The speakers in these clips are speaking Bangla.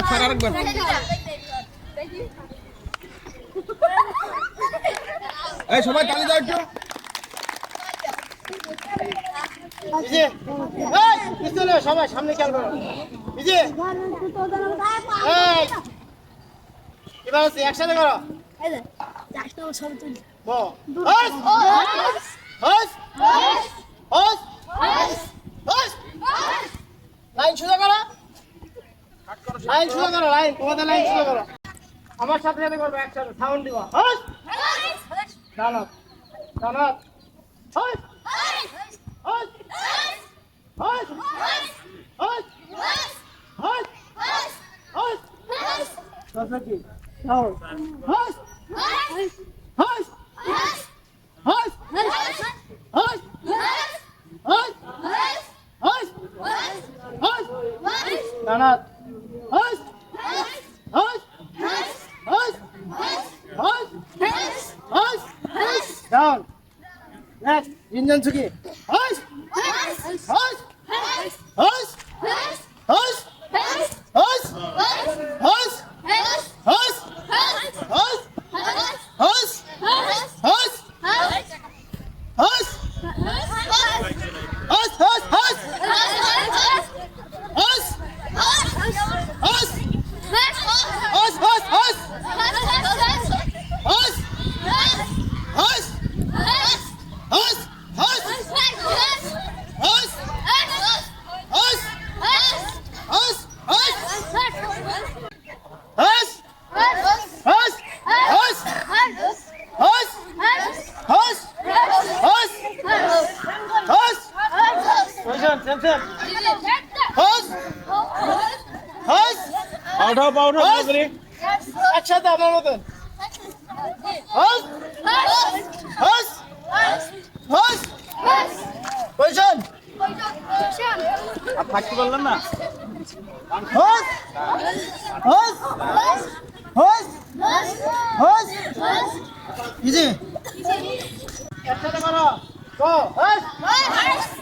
আরেকবার স্যার আরেকবার। এই সবাই তালি দাও একটু। সবাই সামনে খেয়াল করো। এবার একসাথে করো। লাইন সোজা করো লাইন তোমাদের লাইন সোজা করো আমার সাথে সাথে করবে একসাথে সাউন্ড দিবা দানত দানত হস 인년수기 아이씨! 아이씨! 아이씨! 아이씨! 아이씨! Tım tım. Hız. Hız. Avra bağırma hazırı. Aç hadi anlamadın. Hız. Hız. Hız. Hız. Koycan. Koycan. Pakti ballın mı? Hız. Hız. Hız. Hız. Hız. Easy. Easy. Ertele bana. Go. Hız. Hız. Hız.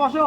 বসো